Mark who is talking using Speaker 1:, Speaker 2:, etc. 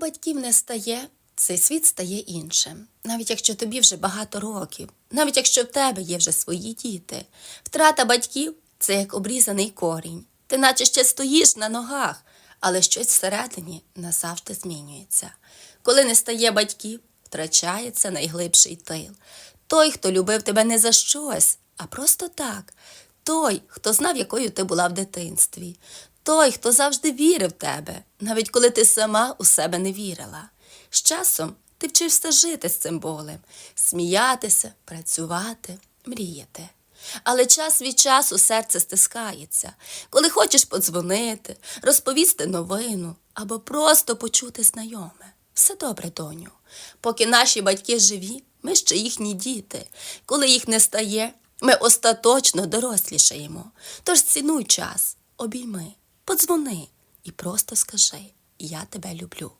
Speaker 1: батьків не стає, цей світ стає іншим. Навіть якщо тобі вже багато років, навіть якщо в тебе є вже свої діти. Втрата батьків це як обрізаний корінь. Ти наче ще стоїш на ногах, але щось всередині назавжди змінюється. Коли не стає батьків, втрачається найглибший тил. Той, хто любив тебе не за щось, а просто так. Той, хто знав, якою ти була в дитинстві. Той, хто завжди вірив в тебе, навіть коли ти сама у себе не вірила. З часом ти вчишся жити з цим болем, сміятися, працювати, мріяти. Але час від часу серце стискається, коли хочеш подзвонити, розповісти новину або просто почути знайоме. Все добре, доню. Поки наші батьки живі, ми ще їхні діти. Коли їх не стає, ми остаточно дорослішаємо. Тож цінуй час, обійми, подзвони і просто скажи: Я тебе люблю.